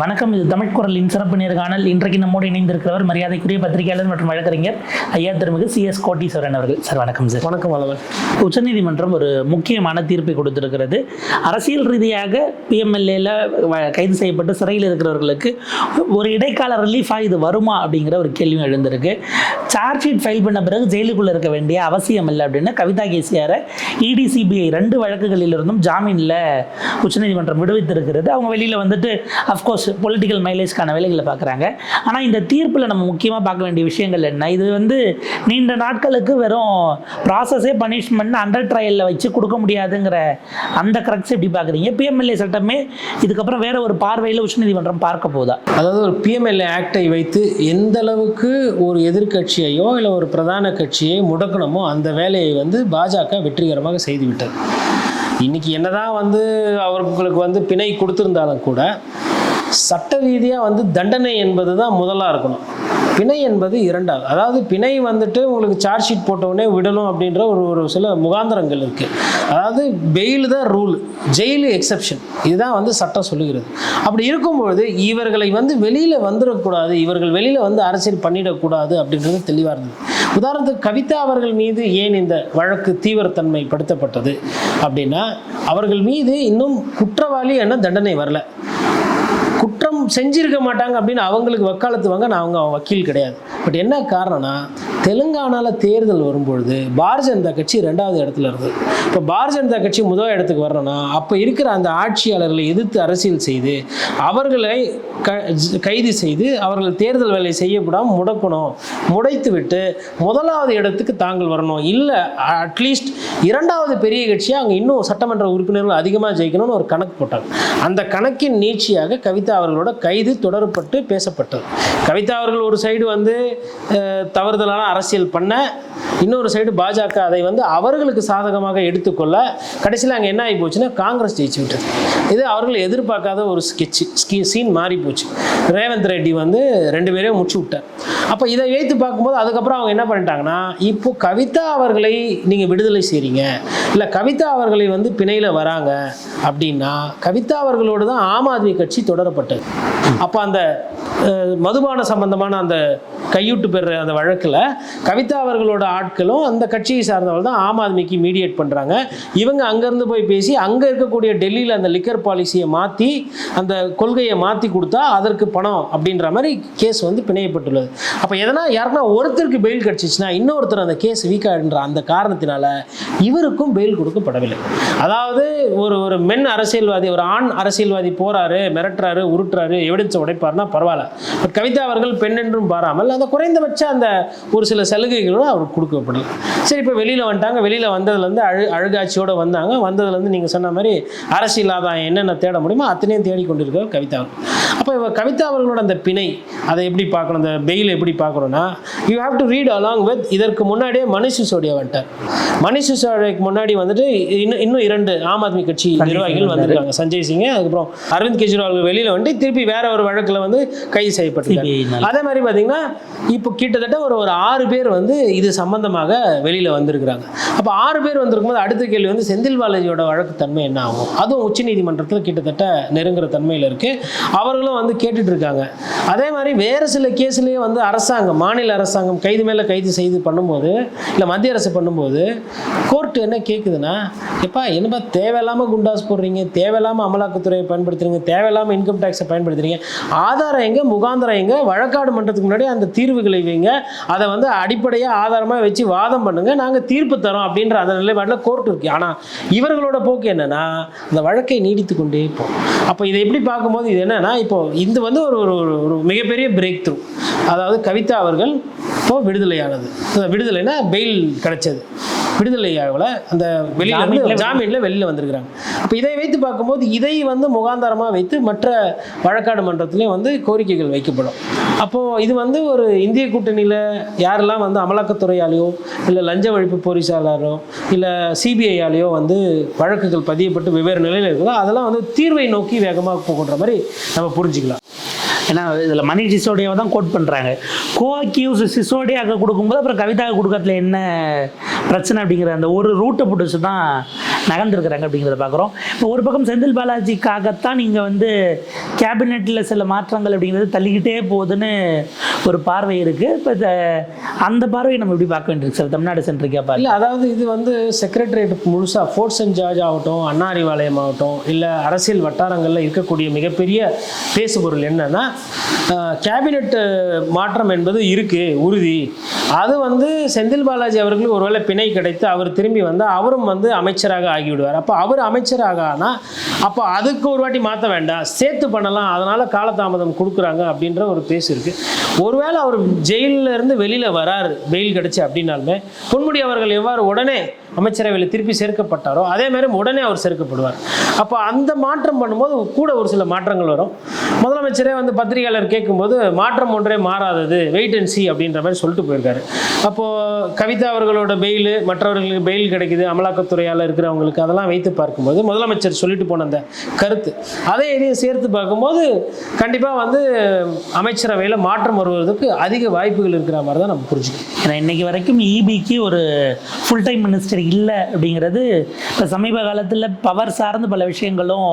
வணக்கம் இது தமிழ் குரலின் சிறப்பு நேர்காணல் இன்றைக்கு நம்மோடு இணைந்திருக்கிறவர் மரியாதைக்குரிய பத்திரிகையாளர் மற்றும் வழக்கறிஞர் ஐயா திருமிகு சி எஸ் கோட்டீஸ்வரன் அவர்கள். சார் வணக்கம் சார். வணக்கம் உச்சநீதிமன்றம் ஒரு முக்கியமான தீர்ப்பை கொடுத்திருக்கிறது. அரசியல் ரீதியாக பிஎம்எல்ஏல கைது செய்யப்பட்டு சிறையில் இருக்கிறவர்களுக்கு ஒரு இடைக்கால ரிலீஃபாக இது வருமா அப்படிங்கிற ஒரு கேள்வி எழுந்திருக்கு. சார்ஜ் ஷீட் ஃபைல் பண்ண பிறகு ஜெயிலுக்குள்ளே இருக்க வேண்டிய அவசியம் இல்லை அப்படின்னு கவிதா கேசியாரை இடி சிபிஐ ரெண்டு வழக்குகளிலிருந்தும் ஜாமீனில் உச்சநீதிமன்றம் விடுவித்திருக்கிறது. அவங்க வெளியில் வந்துட்டு அஃப்கோர்ஸ் பொலிட்டிக்கல் மைலேஜ்க்கான வேலைகளை பார்க்குறாங்க. ஆனால் இந்த தீர்ப்பில் நம்ம முக்கியமாக பார்க்க வேண்டிய விஷயங்கள் என்ன? இது வந்து நீண்ட நாட்களுக்கு வெறும் ப்ராசஸே பனிஷ்மெண்ட் அண்டர் ட்ரையலில் வச்சு கொடுக்க முடியாதுங்கிற அந்த கரெக்ட்ஸ் எப்படி பார்க்குறீங்க? பிஎம்எல்ஏ சட்டமே இதுக்கப்புறம் வேற ஒரு பார்வையில் உச்சநீதிமன்றம் பார்க்க போதா? அதாவது ஒரு பிஎம்எல்ஏ ஆக்டை வைத்து எந்த அளவுக்கு ஒரு எதிர்க்கட்சியையோ இல்லை ஒரு பிரதான கட்சியை முடக்கணுமோ அந்த வேலையை வந்து பாஜக வெற்றிகரமாக செய்துவிட்டது. இன்னைக்கு என்னதான் வந்து அவர்களுக்கு வந்து பிணை கொடுத்துருந்தாலும் கூட சட்ட ரீதியாக வந்து தண்டனை என்பது தான் முதலாக இருக்கணும். பிணை என்பது இரண்டாவது. அதாவது பிணை வந்துட்டு உங்களுக்கு சார்ஜ் ஷீட் போட்டவுடனே விடணும் அப்படின்ற ஒரு ஒரு சில முகாந்திரங்கள் இருக்குது அதாவது பெயில் தான் ரூல் ஜெயிலு எக்ஸெப்ஷன் இதுதான் வந்து சட்டம் சொல்லுகிறது. அப்படி இருக்கும்பொழுது இவர்களை வந்து வெளியில் வந்துடக்கூடாது இவர்கள் வெளியில் வந்து அரசியல் பண்ணிடக்கூடாது அப்படின்றது தெளிவாக இருந்தது. உதாரணத்துக்கு கவிதா அவர்கள் மீது ஏன் இந்த வழக்கு தீவிரத்தன்மை படுத்தப்பட்டது அப்படின்னா அவர்கள் மீது இன்னும் குற்றவாளி என தண்டனை வரல. குற்றம் செஞ்சிருக்க மாட்டாங்க அப்படின்னு அவங்களுக்கு வக்காலத்து வாங்க நான் அவங்க வக்கீல் கிடையாது. பட் என்ன காரணம்னா தெலுங்கானாவில் தேர்தல் வரும்பொழுது பாரதிய ஜனதா கட்சி ரெண்டாவது இடத்துல இருக்குது இப்போ பாரதிய ஜனதா கட்சி முதல் இடத்துக்கு வரணும்னா அப்போ இருக்கிற அந்த ஆட்சியாளர்களை எதிர்த்து அரசியல் செய்து அவர்களை க கைது செய்து அவர்கள் தேர்தல் வேலை செய்யப்படாமல் முடக்கணும் முடைத்து விட்டு முதலாவது இடத்துக்கு தாங்கள் வரணும். இல்லை அட்லீஸ்ட் இரண்டாவது பெரிய கட்சியாக அங்கே இன்னும் சட்டமன்ற உறுப்பினர்கள் அதிகமாக ஜெயிக்கணும்னு ஒரு கணக்கு போட்டாங்க. அந்த கணக்கின் நீட்சியாக கவிதா அவர்களோட கைது தொடரப்பட்டு பேசப்பட்டது. கவிதா அவர்கள் ஒரு சைடு வந்து தவறுதலான அரசியல் பண்ண இன்னொரு சைடு பாஜக அதை வந்து அவர்களுக்கு சாதகமாக எடுத்துக்கொள்ள கடைசியில் அங்கே என்ன ஆகி போச்சுன்னா காங்கிரஸ் ஜெயிச்சு விட்டது. இது அவர்கள் எதிர்பார்க்காத ஒரு ஸ்கெட்ச் ஸ்கீ சீன் மாறி போச்சு ரேவந்த் ரெட்டி வந்து ரெண்டு பேரையும் முடிச்சு விட்டார். அப்போ இதை ஏற்று பார்க்கும்போது அதுக்கப்புறம் அவங்க என்ன பண்ணிட்டாங்கன்னா இப்போ கவிதா அவர்களை நீங்கள் விடுதலை செய்கிறீங்க இல்லை கவிதா அவர்களை வந்து பிணையில் வராங்க அப்படின்னா கவிதா அவர்களோடு தான் ஆம் ஆத்மி கட்சி தொடரப்பட்டது. அப்போ அந்த மதுபான சம்பந்தமான அந்த கையூட்டு பெற அந்த வழக்கில் கவிதா அவர்களோட ஆட்களும் அந்த கட்சியை சார்ந்தவர்கள் தான் ஆம் ஆத்மிக்கு மீடியேட் பண்ணுறாங்க இவங்க அங்கேருந்து போய் பேசி அங்கே இருக்கக்கூடிய டெல்லியில் அந்த லிக்கர் பாலிசியை மாற்றி அந்த கொள்கையை மாற்றி கொடுத்தா அதற்கு பணம் அப்படின்ற மாதிரி கேஸ் வந்து பிணையப்பட்டுள்ளது. அப்போ எதனா யாருன்னா ஒருத்தருக்கு பெயில் கிடச்சிச்சுன்னா இன்னொருத்தர் அந்த கேஸ் வீக் ஆகின்ற அந்த காரணத்தினால இவருக்கும் பெயில் கொடுக்கப்படவில்லை. அதாவது ஒரு ஒரு மென் அரசியல்வாதி ஒரு ஆண் அரசியல்வாதி போகிறாரு மிரட்டுறாரு உருட்டுறாரு எவிடன்ஸ் உடைப்பாருன்னா பரவாயில்ல. பட் கவிதா அவர்கள் பெண் என்றும் பாராமல் அந்த குறைந்தபட்ச அந்த ஒரு சில சலுகைகளும் அவருக்கு கொடுக்கப்படல சரி இப்போ வெளியில் வந்துட்டாங்க. வெளியில் வந்ததுலேருந்து அழு அழுகாட்சியோடு வந்தாங்க. வந்ததுலேருந்து நீங்கள் சொன்ன மாதிரி அரசியல் ஆதாயம் என்னென்ன தேட முடியுமோ அத்தனையும் தேடி கொண்டிருக்கார் கவிதா. அப்போ இவ கவிதா அவர்களோட அந்த பிணை அதை எப்படி பார்க்கணும்? அந்த பெயில் எப்படி பார்க்கணும்னா you have to read along with இதற்கு முன்னாடியே மணிஷ் சிசோடியா வந்துட்டார். மணிஷ் சிசோடியாக்கு முன்னாடி வந்துட்டு இன்னும் இன்னும் இரண்டு ஆம் ஆத்மி கட்சி நிர்வாகிகள் வந்திருக்காங்க. சஞ்சய் சிங் அதுக்கப்புறம் அரவிந்த் கெஜ்ரிவால் வெளியில் வந்துட்டு திருப்பி வேற ஒரு வழக்கில் வந்து கைது செய்யப்பட்டிருக்காங்க. அதே மாதிரி பார்த்தீங்கன்னா இப்போ கிட்டத்தட்ட ஒரு ஒரு ஆறு பேர் வந்து இது சம்பந்தமாக வெளியில் வந்திருக்கிறாங்க. அப்போ ஆறு பேர் வந்திருக்கும் போது அடுத்த கேள்வி வந்து செந்தில் பாலாஜியோட வழக்கு தன்மை என்ன ஆகும்? அதுவும் உச்சநீதிமன்றத்தில் கிட்டத்தட்ட நெருங்குற தன்மையில் இருக்குது அவர்களும் வந்து கேட்டுட்டு இருக்காங்க அதே மாதிரி வேறு சில கேஸ்லேயே வந்து அரசாங்கம் மாநில அரசாங்கம் கைது மேலே கைது செய்து பண்ணும்போது இல்லை மத்திய அரசு பண்ணும்போது கோர்ட் என்ன கேட்குதுன்னா எப்பா என்னப்பா தேவையில்லாமல் குண்டாஸ் போடுறீங்க தேவையில்லாமல் அமலாக்கத்துறையை பயன்படுத்துறீங்க தேவையில்லாமல் இன்கம் டேக்ஸை பயன்படுத்துறீங்க. ஆதாரம் எங்கே முகாந்திரம் எங்கே வழக்காடு மன்றத்துக்கு முன்னாடி அந்த தீர்வுகளை வைங்க. அதை வந்து அடிப்படையாக ஆதாரமாக வச்சு வாதம் பண்ணுங்க. நாங்கள் தீர்ப்பு தரோம் அப்படின்ற அந்த நிலைப்பாட்டில் கோர்ட் இருக்கு. ஆனால் இவர்களோட போக்கு என்னன்னா அந்த வழக்கை நீடித்து கொண்டே போகும் அப்போ இதை எப்படி பார்க்கும்போது இது என்னன்னா இப்போ இது வந்து ஒரு ஒரு ஒரு- மிகப்பெரிய பிரேக் த்ரூ அதாவது கவிதா அவர்கள் இப்போ விடுதலையானது. அந்த விடுதலைனா பெயில் கிடைச்சது. விடுதலை ஆகல அந்த வெளியில ஜாமீன்ல இருந்து ஜாமீன்ல வெளியில வந்திருக்கிறாங்க. அப்போ இதை வைத்து பார்க்கும்போது இதை வந்து முகாந்தாரமா வைத்து மற்ற வழக்காடு மன்றத்திலையும் வந்து கோரிக்கைகள் வைக்கப்படும். அப்போ இது வந்து ஒரு இந்திய கூட்டணியில் யாரெல்லாம் வந்து அமலாக்கத்துறையாலேயோ இல்லை லஞ்ச ஒழிப்பு போலீஸாளரோ இல்லை சிபிஐயாலேயோ வந்து வழக்குகள் பதியப்பட்டு வெவ்வேறு நிலையில் இருக்குதோ அதெல்லாம் வந்து தீர்வை நோக்கி வேகமாக போகின்ற மாதிரி நம்ம புரிஞ்சுக்கலாம். ஏன்னா இதில் மணி சிசோடியாவை தான் கோட் பண்ணுறாங்க கோ அக்யூஸ் சிசோடியாவுக்கு கொடுக்கும்போது அப்புறம் கவிதாவுக்கு கொடுக்கறதுல என்ன பிரச்சனை அப்படிங்கிற அந்த ஒரு ரூட்டை பிடிச்சி தான் நகர்ந்துருக்கிறாங்க அப்படிங்கிறத பார்க்குறோம் இப்போ ஒரு பக்கம் செந்தில் பாலாஜிக்காகத்தான் நீங்கள் வந்து கேபினெட்டில் சில மாற்றங்கள் அப்படிங்கிறது தள்ளிக்கிட்டே போகுதுன்னு ஒரு பார்வை இருக்குது இப்போ அந்த பார்வையை நம்ம எப்படி பார்க்க வேண்டியிருக்கு சார்? தமிழ்நாடு சென்ட்ரிக்காக பார்க்க இல்லை அதாவது இது வந்து செக்ரட்டரியேட் முழுசாக ஃபோர்ட்ஸ் அண்ட் ஜார்ஜ் ஆகட்டும் அன்னாரிவாளையம் ஆகட்டும் இல்லை அரசியல் வட்டாரங்களில் இருக்கக்கூடிய மிகப்பெரிய பேசுபொருள் என்னன்னா Yeah. கேபினெட் மாற்றம் என்பது இருக்குது உறுதி. அது வந்து செந்தில் பாலாஜி அவர்களுக்கு ஒருவேளை பிணை கிடைத்து அவர் திரும்பி வந்தால் அவரும் வந்து அமைச்சராக ஆகிவிடுவார். அப்போ அவர் அமைச்சராக ஆனால் அப்போ அதுக்கு ஒரு வாட்டி மாற்ற வேண்டாம். சேர்த்து பண்ணலாம் அதனால் காலதாமதம் கொடுக்குறாங்க அப்படின்ற ஒரு பேசு இருக்குது ஒருவேளை அவர் ஜெயிலில் இருந்து வெளியில் வராரு வெயில் கிடச்சி அப்படின்னாலுமே பொன்முடி அவர்கள் எவ்வாறு உடனே அமைச்சரவையில் திருப்பி சேர்க்கப்பட்டாரோ அதே மாதிரி உடனே அவர் சேர்க்கப்படுவார். அப்போ அந்த மாற்றம் பண்ணும்போது கூட ஒரு சில மாற்றங்கள் வரும். முதலமைச்சரே வந்து பத்திரிகையாளர் கேட்கும்போது மாற்றம் ஒன்றே மாறாதது வெயிட் அண்ட் சி அப்படின்ற மாதிரி சொல்லிட்டு போயிருக்காரு. அப்போது கவிதா அவர்களோட பெயில் மற்றவர்களுக்கு பெயில் கிடைக்குது அமலாக்கத்துறையால் இருக்கிறவங்களுக்கு அதெல்லாம் வைத்து பார்க்கும்போது முதலமைச்சர் சொல்லிட்டு போன அந்த கருத்து. அதை இதையும் சேர்த்து பார்க்கும்போது கண்டிப்பாக வந்து அமைச்சரவையில் மாற்றம் வருவதற்கு அதிக வாய்ப்புகள் இருக்கிற மாதிரி தான் நம்ம புரிஞ்சுக்கணும். ஏன்னா இன்னைக்கு வரைக்கும் இபிக்கு ஒரு ஃபுல் டைம் மினிஸ்டர் இல்லை அப்படிங்கிறது இப்போ சமீப காலத்தில் பவர் சார்ந்த பல விஷயங்களும்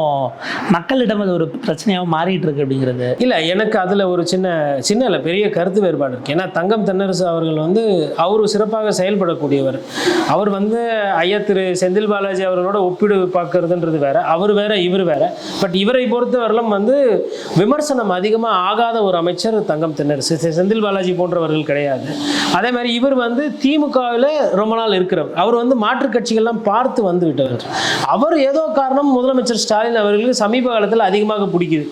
மக்களிடம் அது ஒரு பிரச்சனையாக மாறிட்டு இருக்கு அப்படிங்கிறது. இல்லை எனக்கு அதில் ஒரு சின்ன சின்ன இல்லை பெரிய கருத்து வேறுபாடு இருக்குது ஏன்னா தங்கம் தென்னரசு அவர்கள் வந்து அவர் சிறப்பாக செயல்படக்கூடியவர். அவர் வந்து ஐயா திரு செந்தில் பாலாஜி அவர்களோட ஒப்பிடு பார்க்கறதுன்றது வேற. அவர் வேற இவர் வேற. பட் இவரை பொறுத்தவரையிலும் வந்து விமர்சனம் அதிகமாக ஆகாத ஒரு அமைச்சர் தங்கம் தென்னரசு. செந்தில் பாலாஜி போன்றவர்கள் கிடையாது. அதே மாதிரி இவர் வந்து திமுகவில் ரொம்ப நாள் இருக்கிறவர். அவர் வந்து மாற்றுக் கட்சிகள்லாம் பார்த்து வந்து விட்டவர். அவர் ஏதோ காரணம் முதலமைச்சர் ஸ்டாலின் அவர்களுக்கு சமீப காலத்தில் அதிகமாக பிடிக்குது.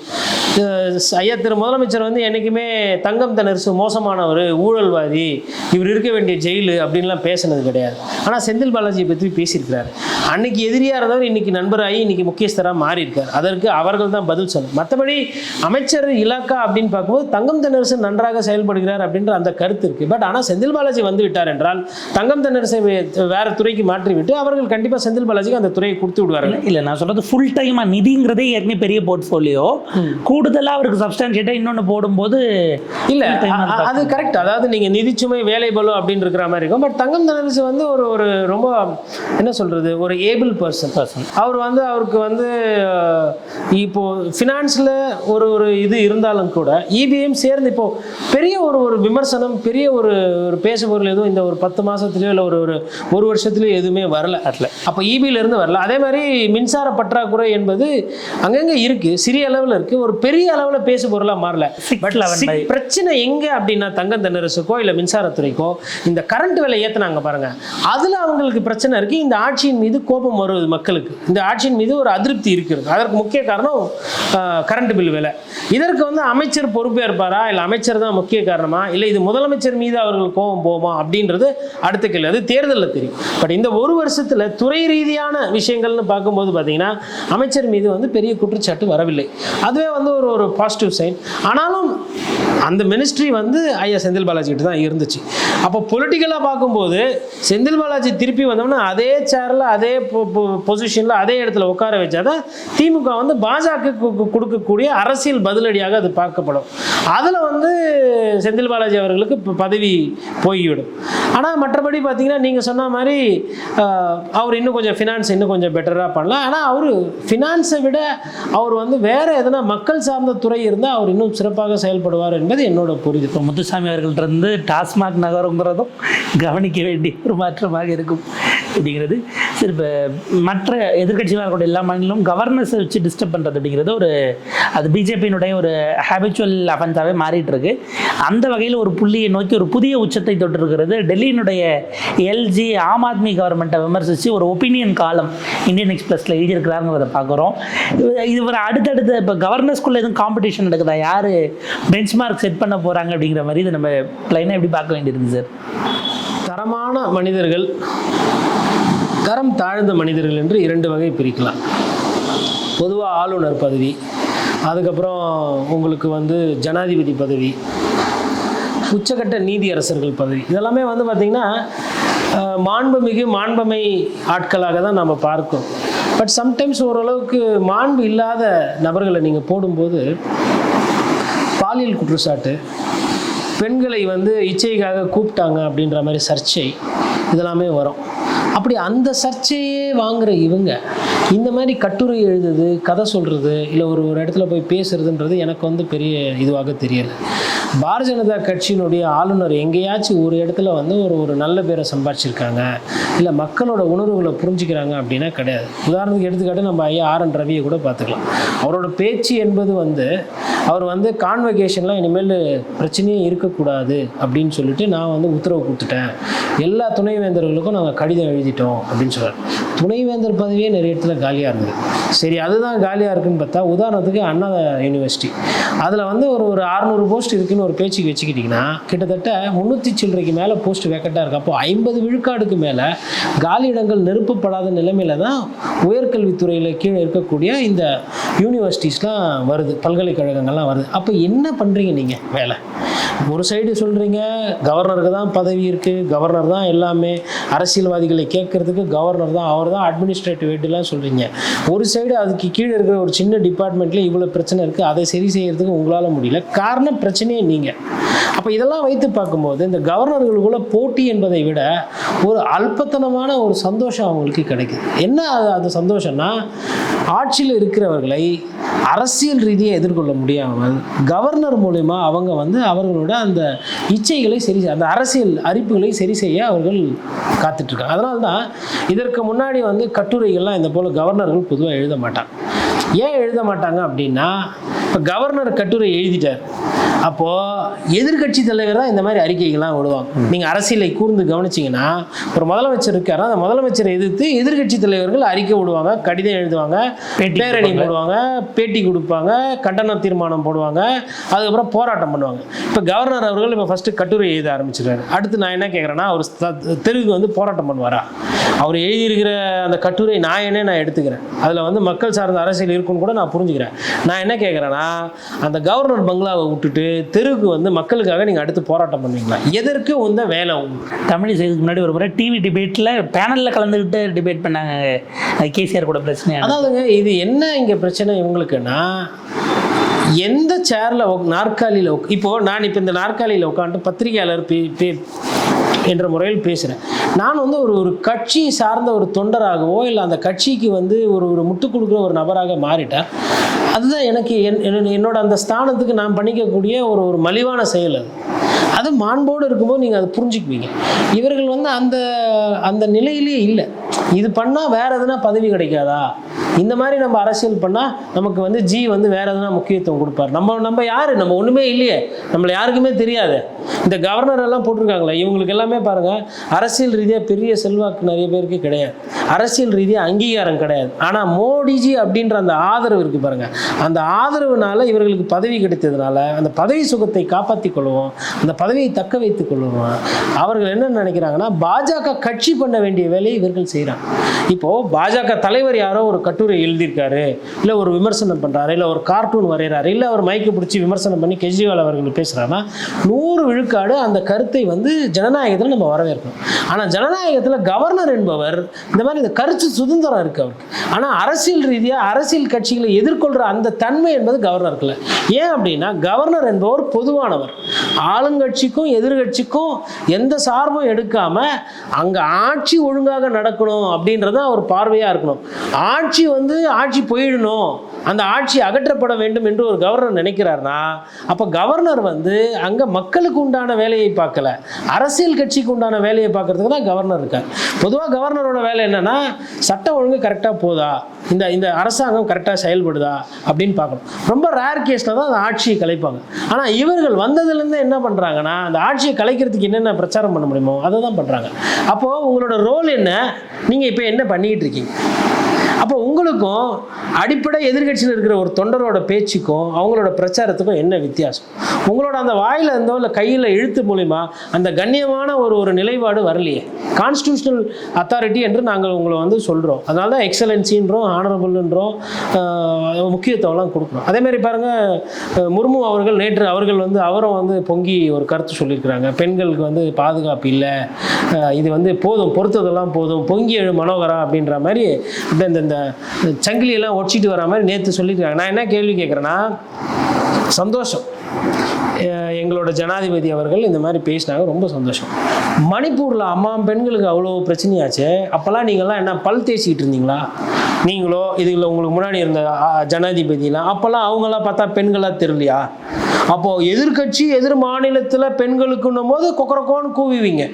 ஐயா திரு முதலமைச்சர் வந்து என்றைக்குமே தங்கம் தென்னரசு மோசமானவர் ஊழல்வாதி இவர் இருக்க வேண்டிய ஜெயிலு அப்படின்லாம் பேசினது கிடையாது. ஆனால் செந்தில் பாலாஜியை பற்றி பேசியிருக்கிறாரு. அன்னைக்கு எதிரியாக இருந்தவர் இன்னைக்கு நண்பராகி இன்னைக்கு முக்கியஸ்தராக மாறி இருக்கார் அதற்கு அவர்கள் தான் பதில் சொல்லணும். மற்றபடி அமைச்சர் இலாக்கா அப்படின்னு பார்க்கும்போது தங்கம் தென்னரசு நன்றாக செயல்படுகிறார் அப்படின்ற அந்த கருத்து இருக்குது பட் ஆனால் செந்தில் பாலாஜி வந்து விட்டார் என்றால் தங்கம் தென்னரசை வே- வேற துறைக்கு மாற்றி விட்டு அவர்கள் கண்டிப்பாக செந்தில் பாலாஜிக்கு அந்த துறையை கொடுத்து விடுவார்கள். இல்லை நான் சொல்றது ஃபுல் டைமாக நிதிங்கிறதே ஏற்கனவே பெரிய போர்ட்ஃபோலியோ கூடுதலாக அவருக்கு சப்ஸ்டான்ஷியேட்டாக இன்னொன்று போடும்போது இல்ல அது கரெக்ட் அதாவது நீங்க நிதிச்சுமை வேலை பலு அப்படின்னு இருக்கிற மாதிரி இருக்கும். பட் தங்கம் தனரசு வந்து ஒரு ஒரு ரொம்ப என்ன சொல்றது ஒரு ஏபிள் பர்சன் Person. அவர் வந்து அவருக்கு வந்து அஹ், இப்போ ஃபினான்ஸில் ஒரு ஒரு இது இருந்தாலும் கூட இபிஎம் சேர்ந்து இப்போ பெரிய ஒரு ஒரு விமர்சனம் பெரிய ஒரு ஒரு பேசுபொருள் எதுவும் இந்த ஒரு பத்து மாசத்துலயோ இல்லை ஒரு ஒரு ஒரு வருஷத்துலயோ எதுவுமே வரல. வரல. அப்போ இபியில இருந்து வரல. அதே மாதிரி மின்சார பற்றாக்குறை என்பது அங்கங்க இருக்கு. சிறிய அளவில் இருக்கு. ஒரு பெரிய அளவில் பேசு பொருளாக மாறல. பட் பிரச்சனை எங்க அப்படின்னா தங்கம் தென்னரசுக்கோ இல்லை மின்சாரத்துறைக்கோ இந்த கரண்ட் விலை ஏத்துனாங்க பாருங்க. அதுல அவங்களுக்கு பிரச்சனை இருக்கு. இந்த ஆட்சியின் மீது கோபம் வருது மக்களுக்கு. இந்த ஆட்சியின் மீது ஒரு அதிருப்தி இருக்கிறது. அதற்கு முக்கிய காரணம் கரண்ட் பில் விலை. இதற்கு வந்து அமைச்சர் பொறுப்பேற்பாரா இல்லை அமைச்சர் தான் முக்கிய காரணமா? இல்லை இது முதலமைச்சர் மீது அவர்கள் கோபம் போகுமா? அப்படின்றது அடுத்த கேள்வி. அது தேர்தலில் தெரியும். பட் இந்த ஒரு வருஷத்துல துறை ரீதியான விஷயங்கள்னு பார்க்கும்போது பார்த்தீங்கன்னா அமைச்சர் மீது வந்து பெரிய குற்றச்சாட்டு வரவில்லை. அதுவே வந்து ஒரு ஒரு பாசிட்டிவ் சைன் ஆனாலும் அந்த மினிஸ்ட்ரி வந்து ஐயா செந்தில் பாலாஜி கிட்ட தான் இருந்துச்சு. அப்போ பொலிட்டிக்கலாக பார்க்கும்போது செந்தில் பாலாஜி திருப்பி வந்தோம்னா அதே சேரில் அதே பொசிஷனில் அதே இடத்துல உட்கார வச்சாதான் திமுக வந்து பாஜக கொடுக்கக்கூடிய அரசியல் பதிலடியாக அது பார்க்கப்படும். அதில் வந்து செந்தில் பாலாஜி அவர்களுக்கு பதவி போய்விடும். ஆனால் மற்றபடி பார்த்தீங்கன்னா நீங்கள் சொன்ன மாதிரி அவர் இன்னும் கொஞ்சம் ஃபினான்ஸ் இன்னும் கொஞ்சம் பெட்டராக பண்ணலாம் ஆனால் அவர் ஃபினான்ஸை விட அவர் வந்து வேறு எதனா மக்கள் சார்ந்த துறை இருந்தால் அவர் இன்னும் சிறப்பாக செயல்படுவார் என்பது என்னோட புரிதல். இப்போ முத்துசாமி அவர்கள்ட்டிருந்து டாஸ்மாக் நகரங்கிறதும் கவனிக்க வேண்டிய ஒரு மாற்றமாக இருக்கும் அப்படிங்கிறது. சரி இப்போ மற்ற எதிர்க்கட்சிகளாக இருக்கக்கூடிய எல்லா மாநிலங்களும் கவர்னஸை வச்சு டிஸ்டர்ப் பண்ணுறது அப்படிங்கிறது ஒரு அது பிஜேபியினுடைய ஒரு ஹேபிச்சுவல் அஃபென்ஸாகவே மாறிட்டு இருக்கு. அந்த வகையில் ஒரு புள்ளியை நோக்கி ஒரு புதிய உச்சத்தை தொட்டிருக்கிறது. டெல்லியினுடைய எல்ஜி ஆம் ஆத்மி கவர்மெண்ட்டை விமர்சித்து ஒரு ஒப்பீனியன் காலம் இந்தியன் எக்ஸ்பிரஸில் எழுதியிருக்கிறாருங்கிறத பார்க்குறோம். இது ஒரு அடுத்தடுத்த இப்போ கவர்னர்ஸ்குள்ளே எதுவும் காம்படிஷன் நடக்குதா? யார் பெஞ்ச் மார்க் செட் பண்ண போகிறாங்க அப்படிங்கிற மாதிரி இதை நம்ம ப்ளைனாக எப்படி பார்க்க வேண்டியிருக்கு சார் தரமான மனிதர்கள் தரம் தாழ்ந்த மனிதர்கள் என்று இரண்டு வகை பிரிக்கலாம். பொதுவாக ஆளுநர் பதவி அதுக்கப்புறம் உங்களுக்கு வந்து ஜனாதிபதி பதவி உச்சக்கட்ட நீதியரசர்கள் பதவி. இதெல்லாமே வந்து பார்த்திங்கன்னா மாண்புமிகு மாண்பமை ஆட்களாக தான் நம்ம பார்க்கோம். பட் சம்டைம்ஸ் ஓரளவுக்கு மாண்பு இல்லாத நபர்களை நீங்கள் போடும்போது பாலியல் குற்றச்சாட்டு பெண்களை வந்து இச்சைக்காக கூப்பிட்டாங்க அப்படின்ற மாதிரி சர்ச்சை இதெல்லாமே வரும். அப்படி அந்த சர்ச்சையே வாங்குற இவங்க இந்த மாதிரி கட்டுரை எழுதுது கதை சொல்கிறது இல்லை ஒரு ஒரு இடத்துல போய் பேசுறதுன்றது எனக்கு வந்து பெரிய இதுவாக தெரியல. பாரதிய ஜனதா கட்சியினுடைய ஆளுநர் எங்கேயாச்சும் ஒரு இடத்துல வந்து ஒரு ஒரு நல்ல பேரை சம்பாதிச்சிருக்காங்க இல்லை மக்களோட உணர்வுகளை புரிஞ்சுக்கிறாங்க அப்படின்னா கிடையாது. உதாரணத்துக்கு எடுத்துக்காட்டு நம்ம ஐயா ஆர் என் ரவியை கூட பார்த்துக்கலாம். அவரோட பேச்சு என்பது வந்து அவர் வந்து கான்வெகேஷன்லாம் இனிமேல் பிரச்சனையே இருக்கக்கூடாது அப்படின்னு சொல்லிட்டு நான் வந்து உத்தரவு கொடுத்துட்டேன். எல்லா துணைவேந்தர்களுக்கும் நாங்கள் கடிதம் எழுதி எழுதிட்டோம் அப்படின்னு சொல்கிறார் துணைவேந்தர் பதவியே நிறைய இடத்துல காலியாக இருந்தது. சரி அதுதான் காலியாக இருக்குன்னு பார்த்தா உதாரணத்துக்கு அண்ணா யூனிவர்சிட்டி அதில் வந்து ஒரு ஒரு அறநூறு போஸ்ட் இருக்குன்னு ஒரு பேச்சுக்கு வச்சுக்கிட்டிங்கன்னா கிட்டத்தட்ட முந்நூற்றி சில்லறைக்கு மேலே போஸ்ட் வேக்கட்டாக இருக்குது அப்போ ஐம்பது விழுக்காடுக்கு மேலே காலியிடங்கள் நிரப்பப்படாத நிலைமையில தான் உயர்கல்வித்துறையில் கீழே இருக்கக்கூடிய இந்த யூனிவர்சிட்டிஸ்லாம் வருது பல்கலைக்கழகங்கள்லாம் வருது. அப்போ என்ன பண்ணுறீங்க நீங்கள் வேலை. ஒரு சைடு சொல்கிறீங்க கவர்னருக்கு தான் பதவி இருக்குது கவர்னர் தான் எல்லாமே அரசியல்வாதிகளை கேட்குறதுக்கு கவர்னர் தான் அவர் தான் அட்மினிஸ்ட்ரேட்டிவ் ஹெட்லாம் சொல்கிறீங்க ஒரு சைடு அதுக்கு கீழே இருக்கிற ஒரு சின்ன டிபார்ட்மெண்ட்டில் இவ்வளோ பிரச்சனை இருக்குது அதை சரி செய்கிறதுக்கு உங்களால் முடியல. காரணம் பிரச்சனையே நீங்கள் அப்போ இதெல்லாம் வைத்து பார்க்கும்போது இந்த கவர்னர்களுக்குள்ள போட்டி என்பதை விட ஒரு அல்பத்தனமான ஒரு சந்தோஷம் அவங்களுக்கு கிடைக்குது. என்ன அது அது சந்தோஷம்னா ஆட்சியில் இருக்கிறவர்களை அரசியல் ரீதியாக எதிர்கொள்ள முடியாமல் கவர்னர் மூலிமா அவங்க வந்து அவர்களோட அந்த இச்சைகளை சரி செய்ய- அந்த அரசியல் அறிப்புகளை சரி செய்ய அவர்கள் காத்துட்ருக்காங்க. அதனால தான் இதற்கு முன்னாடி வந்து கட்டுரைகள்லாம் இந்த போல் கவர்னர்கள் பொதுவாக எழுத மாட்டாங்க. ஏன் எழுத மாட்டாங்க அப்படின்னா இப்போ கவர்னர் கட்டுரை எழுதிட்டார். அப்போது எதிர்க்கட்சி தலைவர் தான் இந்த மாதிரி அறிக்கைகள்லாம் விடுவாங்க நீங்கள் அரசியலை கூர்ந்து கவனிச்சிங்கன்னா ஒரு முதலமைச்சர் இருக்காரு அந்த முதலமைச்சரை எதிர்த்து எதிர்க்கட்சி தலைவர்கள் அறிக்கை விடுவாங்க கடிதம் எழுதுவாங்க பேரணி போடுவாங்க பேட்டி கொடுப்பாங்க கண்டன தீர்மானம் போடுவாங்க அதுக்கப்புறம் போராட்டம் பண்ணுவாங்க. இப்போ கவர்னர் அவர்கள் இப்போ ஃபஸ்ட்டு கட்டுரை எழுத ஆரம்பிச்சிருக்காரு அடுத்து நான் என்ன கேட்குறேன்னா அவர் தெருவுக்கு வந்து போராட்டம் பண்ணுவாரா? அவர் எழுதியிருக்கிற அந்த கட்டுரை நான் என்ன நான் எடுத்துக்கிறேன். அதில் வந்து மக்கள் சார்ந்த அரசியல் இருக்குன்னு கூட நான் புரிஞ்சுக்கிறேன். நான் என்ன கேட்குறேன்னா அந்த கவர்னர் பங்களாவை விட்டுட்டு தெருவுக்கு வந்து மக்களுக்காக நீங்கள் அடுத்து போராட்டம் பண்ணுவீங்களா? எதற்கு உந்த வேலை உங்களுக்கு? தமிழ் செய்திக்கு முன்னாடி ஒரு முறை டிவி டிபேட்டில் பேனலில் கலந்துக்கிட்டு டிபேட் பண்ணாங்க. கேசிஆர் கூட பிரச்சனையான அதாவதுங்க இது என்ன இங்கே பிரச்சனை இவங்களுக்குன்னா எந்த சேரில் நாற்காலியில் உக் இப்போது நான் இப்போ இந்த நாற்காலியில் உட்காந்து பத்திரிகையாளர் பே பே என்ற முறையில் பேசுகிறேன் நான் வந்து ஒரு ஒரு கட்சி சார்ந்த ஒரு தொண்டராகவோ இல்லை அந்த கட்சிக்கு வந்து ஒரு ஒரு முட்டு கொடுக்குற ஒரு நபராக மாறிட்டேன். அதுதான் எனக்கு என் என்னோட அந்த ஸ்தானத்துக்கு நான் பண்ணிக்கக்கூடிய ஒரு ஒரு மலிவான செயல் அது. அது மாண்போடு இருக்கும்போது நீங்கள் அதை புரிஞ்சுக்குவீங்க. இவர்கள் வந்து அந்த அந்த நிலையிலேயே இல்லை. இது பண்ணால் வேறு எதுனா பதவி கிடைக்காதா? இந்த மாதிரி நம்ம அரசியல் பண்ணால் நமக்கு வந்து ஜி வந்து வேறு எதுனா முக்கியத்துவம் கொடுப்பார். நம்ம நம்ம யார்? நம்ம ஒன்றுமே இல்லையே. நம்மளை யாருக்குமே தெரியாது. இந்த கவர்னர் எல்லாம் போட்டிருக்காங்களே இவங்களுக்கு எல்லாமே பாருங்க அரசியல் ரீதியாக பெரிய செல்வாக்கு நிறைய பேருக்கு கிடையாது. அரசியல் ரீதியாக அங்கீகாரம் கிடையாது. ஆனால் மோடிஜி அப்படின்ற அந்த ஆதரவு இருக்கு பாருங்க. அந்த ஆதரவுனால இவர்களுக்கு பதவி கிடைத்ததுனால அந்த பதவி சுகத்தை காப்பாற்றி கொள்வோம் அந்த பதவியை தக்க வைத்துக் கொள்வோம். அவர்கள் என்ன நினைக்கிறாங்கன்னா பாஜக கட்சி பண்ண வேண்டிய வேலையை இவர்கள் செய்கிறாங்க இப்போ பாஜக தலைவர் யாரோ ஒரு கட்டுரை எழுதியிருக்காரு இல்லை ஒரு விமர்சனம் பண்ணுறாரு இல்லை ஒரு கார்ட்டூன் வரைகிறாரு இல்லை அவர் மைக்கு பிடிச்சி விமர்சனம் பண்ணி கெஜ்ரிவால் அவர்கள் பேசுகிறாருன்னா நூறு விழுக்காடு அந்த கருத்தை வந்து ஜனநாயகத்தில் நம்ம வரவேற்கணும் ஆனால் ஜனநாயகத்தில் கவர்னர் என்பவர் இந்த மாதிரி இந்த கருத்து சுதந்திரம் இருக்கு அவருக்கு. ஆனால் அரசியல் ரீதியாக அரசியல் கட்சிகளை எதிர்கொள்கிற அந்த தன்மை என்பது கவர்னருக்குல ஏன் அப்படின்னா கவர்னர் என்பவர் பொதுவானவர். ஆளுங்கட்சிக்கும் எதிர்கட்சிக்கும் எந்த சார்பும் எடுக்காம அங்கே ஆட்சி ஒழுங்காக நடக்கணும் அப்படின்றது அவர் பார்வையாக இருக்கணும். ஆட்சி வந்து ஆட்சி போயிடணும். அந்த ஆட்சி அகற்றப்பட வேண்டும் என்று ஒரு கவர்னர் நினைக்கிறார்னா அப்போ கவர்னர் வந்து அங்கே மக்களுக்கு உண்டான வேலையை பார்க்கல. அரசியல் கட்சிக்கு உண்டான வேலையை பார்க்கறதுக்கு தான் கவர்னர் இருக்கார். பொதுவாக கவர்னரோட வேலை என்னன்னா சட்டம் ஒழுங்கு கரெக்டாக போதா? இந்த இந்த அரசாங்கம் கரெக்டாக செயல்படுதா? அப்படின்னு பார்க்கணும். ரொம்ப ரேர் கேஸில் தான் அந்த ஆட்சியை கலைப்பாங்க. ஆனால் இவர்கள் வந்ததுலேருந்து என்ன பண்ணுறாங்கன்னா அந்த ஆட்சியை கலைக்கிறதுக்கு என்னென்ன பிரச்சாரம் பண்ண முடியுமோ அதை தான் பண்ணுறாங்க அப்போது உங்களோட ரோல் என்ன? நீங்கள் இப்போ என்ன பண்ணிக்கிட்டு இருக்கீங்க? அப்போ உங்களுக்கும் அடிப்படை எதிர்கட்சியில் இருக்கிற ஒரு தொண்டரோட பேச்சுக்கும் அவங்களோட பிரச்சாரத்துக்கும் என்ன வித்தியாசம்? உங்களோட அந்த வாயில் இருந்தோ இல்லை கையில் எழுத்து மூலிமா அந்த கண்ணியமான ஒரு ஒரு நிலைப்பாடு வரலையே? கான்ஸ்டியூஷனல் அத்தாரிட்டி என்று நாங்கள் உங்களை வந்து சொல்கிறோம் அதனால தான் எக்ஸலன்சின்றோம் ஆனரபுள்ன்றோம் முக்கியத்துவம்லாம் கொடுக்குறோம் அதேமாதிரி பாருங்கள் முர்மு அவர்கள் நேற்று அவர்கள் வந்து அவரும் வந்து பொங்கி ஒரு கருத்து சொல்லியிருக்கிறாங்க. பெண்களுக்கு வந்து பாதுகாப்பு இல்லை இது வந்து போதும் பொறுத்ததெல்லாம் போதும் பொங்கி எழு மனோகரா அப்படின்ற மாதிரி இந்த இந்த சங்கிலியெல்லாம் ஒடிச்சிட்டு வர மாதிரி நேற்று சொல்லியிருக்காங்க. நான் என்ன கேள்வி கேட்குறேன்னா சந்தோஷம். எங்களோட ஜனாதிபதி அவர்கள் இந்த மாதிரி பேசினாங்க ரொம்ப சந்தோஷம். மணிப்பூரில் அம்மா பெண்களுக்கு அவ்வளோ பிரச்சனையாச்சு அப்போல்லாம் நீங்கள்லாம் என்ன பல் தேய்ச்சிக்கிட்டு இருந்தீங்களா? நீங்களோ இதுல உங்களுக்கு முன்னாடி இருந்த ஜனாதிபதியெலாம் அப்போல்லாம் அவங்களாம் பார்த்தா பெண்களாக தெரியலையா? அப்போது எதிர்க்கட்சி எதிர் மாநிலத்தில் பெண்களுக்குன்னும் போது கொக்கரக்கோன்னு கூவிவீங்க.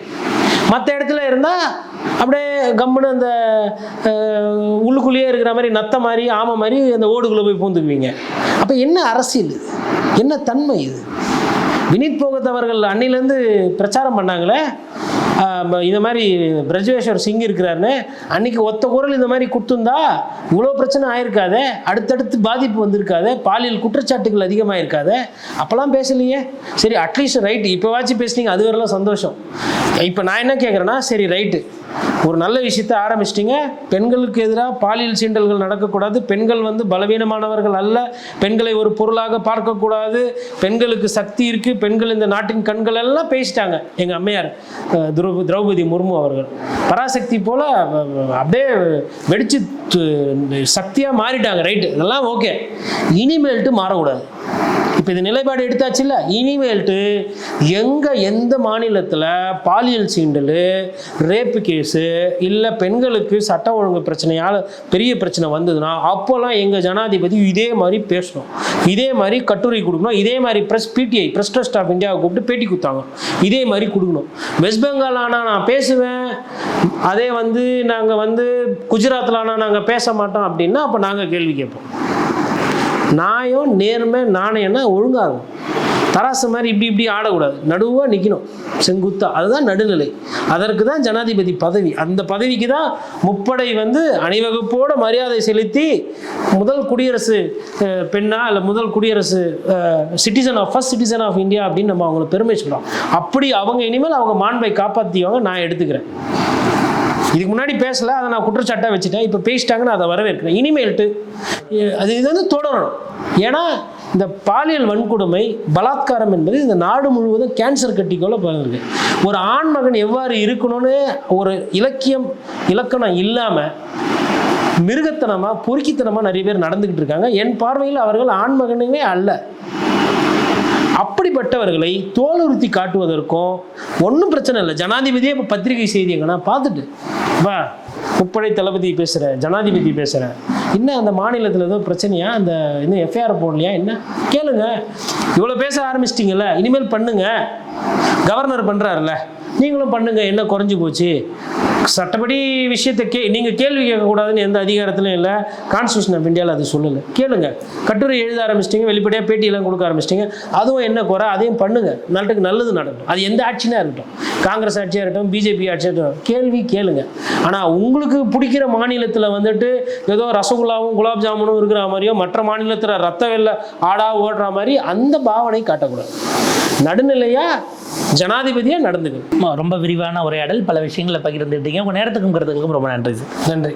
மற்ற இடத்துல இருந்தால் அப்படியே கம்முன்னு அந்த உள்ளுக்குள்ளேயே இருக்கிற மாதிரி நத்த மாதிரி ஆமை மாதிரி அந்த ஓடுக்குள்ளே போய் பூந்துக்குவீங்க. அப்போ என்ன அரசியல் இது? என்ன தன்மை இது? வினித் போகத் அவர்கள் அன்னிலேருந்து பிரச்சாரம் பண்ணாங்களே இந்த மாதிரி பிரஜவேஸ்வர் சிங் இருக்கிறாருன்னு அன்னைக்கு ஒத்த குரல் இந்த மாதிரி கொடுத்துருந்தா இவ்வளோ பிரச்சனை ஆயிருக்காதே அடுத்தடுத்து பாதிப்பு வந்திருக்காதே பாலியல் குற்றச்சாட்டுகள் அதிகமாக இருக்காதே அப்போல்லாம் பேசலையே. சரி அட்லீஸ்ட் ரைட் இப்போவாச்சும் பேசுனீங்க அது வரலாம் சந்தோஷம். இப்போ நான் என்ன கேட்குறேன்னா சரி ரைட்டு ஒரு நல்ல விஷயத்தை ஆரம்பிச்சிட்டிங்க. பெண்களுக்கு எதிராக பாலியல் சீண்டல்கள் நடக்கக்கூடாது. பெண்கள் வந்து பலவீனமானவர்கள் அல்ல. பெண்களை ஒரு பொருளாக பார்க்கக்கூடாது. பெண்களுக்கு சக்தி இருக்குது பெண்கள் இந்த நாட்டின் கண்கள் எல்லாம் பேசிட்டாங்க. எங்கள் அம்மையார் அஹ், திரௌபதி முர்மு அவர்கள். பராசக்தி போல் அப்படியே வெடிச்சு சக்தியாக மாறிட்டாங்க ரைட்டு இதெல்லாம் ஓகே இனிமேல்ட்டு மாறக்கூடாது. இப்போ இது நிலைப்பாடு எடுத்தாச்சுல்ல? இனிமேல்ட்டு எங்கே எந்த மாநிலத்தில் பாலியல் சீண்டல் ரேப்பு கேஸு இல்லை பெண்களுக்கு சட்ட ஒழுங்கு பிரச்சனையால் பெரிய பிரச்சனை வந்ததுன்னா அப்போல்லாம் எங்கள் ஜனாதிபதி இதே மாதிரி பேசணும். இதே மாதிரி கட்டுரை கொடுக்கணும். இதே மாதிரி press PTI press trust of இந்தியாவை கூப்பிட்டு பேட்டி கொடுத்தாங்க. இதே மாதிரி கொடுக்கணும். வெஸ்ட் பெங்கால் ஆனால் நான் பேசுவேன். அதே வந்து நாங்கள் வந்து குஜராத்தில் ஆனால் நாங்கள் பேச மாட்டோம் அப்படின்னா அப்போ நாங்கள் கேள்வி கேட்போம். நாயம் நேர்மை நாணயம்னா ஒழுங்காக இருக்கும் தராசு மாதிரி இப்படி இப்படி ஆடக்கூடாது. நடுவாக நிற்கணும் செங்குத்தா. அதுதான் நடுநிலை. அதற்கு தான் ஜனாதிபதி பதவி. அந்த பதவிக்கு தான் முப்படை வந்து அணிவகுப்போடு மரியாதை செலுத்தி முதல் குடியரசு பெண்ணா இல்லை முதல் குடியரசு citizen of first citizen of India அப்படின்னு நம்ம அவங்கள பெருமை சொல்கிறோம் அப்படி அவங்க இனிமேல் அவங்க மாண்பை காப்பாற்றியவங்க நான் எடுத்துக்கிறேன். இதுக்கு முன்னாடி பேசல அதை நான் குற்றச்சாட்டாக வச்சுட்டேன். இப்போ பேசிட்டாங்கன்னு அதை வரவேற்கிறேன். இனிமேல்ட்டு அது இது வந்து தொடரணும். ஏன்னா இந்த பாலியல் வன்கொடுமை பலாத்காரம் என்பது இந்த நாடு முழுவதும் கேன்சர் கட்டிக்கோல பிறந்திருக்கு ஒரு ஆண்மகன் எவ்வாறு இருக்கணும்னு ஒரு இலக்கியம் இலக்கணம் இல்லாமல் மிருகத்தனமாக பொறுக்கித்தனமாக நிறைய பேர் நடந்துக்கிட்டு இருக்காங்க. என் பார்வையில் அவர்கள் ஆண்மகனுமே அல்ல. அப்படிப்பட்டவர்களை தோலுறுத்தி காட்டுவதற்கும் ஒன்றும் பிரச்சனை இல்லை. ஜனாதிபதியே இப்போ பத்திரிகை செய்தி எங்கன்னா பார்த்துட்டு. வா முப்படை தளபதி பேசுகிறேன் ஜனாதிபதி பேசுகிறேன் என்ன அந்த மாநிலத்தில் எதுவும் பிரச்சனையா? அந்த இன்னும் எஃப்ஐஆர் போடலையா? என்ன? கேளுங்க. இவ்வளோ பேச ஆரம்பிச்சிட்டிங்கல்ல இனிமேல் பண்ணுங்க. கவர்னர் பண்ணுறாருல்ல நீங்களும் பண்ணுங்க என்ன குறைஞ்சி போச்சு? சட்டப்படி விஷயத்தை கே நீங்கள் கேள்வி கேட்கக்கூடாதுன்னு எந்த அதிகாரத்திலும் இல்லை. கான்ஸ்டியூஷன் ஆஃப் இந்தியாவில் அது சொல்லலை. கேளுங்க. கட்டுரை எழுத ஆரம்பிச்சிட்டிங்க வெளிப்படையாக பேட்டியெல்லாம் கொடுக்க ஆரம்பிச்சிட்டிங்க. அதுவும் என்ன குறை? அதையும் பண்ணுங்கள் நாட்டுக்கு நல்லது நடக்கும். அது எந்த ஆட்சினா இருக்கட்டும். காங்கிரஸ் ஆட்சியாக இருக்கட்டும் பிஜேபி ஆட்சியாக இருக்கட்டும். கேள்வி கேளுங்க. ஆனால் உங்களுக்கு பிடிக்கிற மாநிலத்தில் வந்துட்டு ஏதோ ரசகுல்லாவும் குலாப் ஜாமுனும் இருக்கிற மாதிரியோ மற்ற மாநிலத்தில் ரத்த வெள்ள ஆடா ஓடுற மாதிரி அந்த பாவனை காட்டக்கூடாது. நடுநிலையாக ஜனாதிபதியா நடந்துக்கணும். ரொம்ப விரிவான உரையாடல் பல விஷயங்களை பகிர்ந்துட்டீங்க உங்கள் நேரத்துக்கும் கருத்துக்களுக்கும் ரொம்ப நன்றி நன்றி.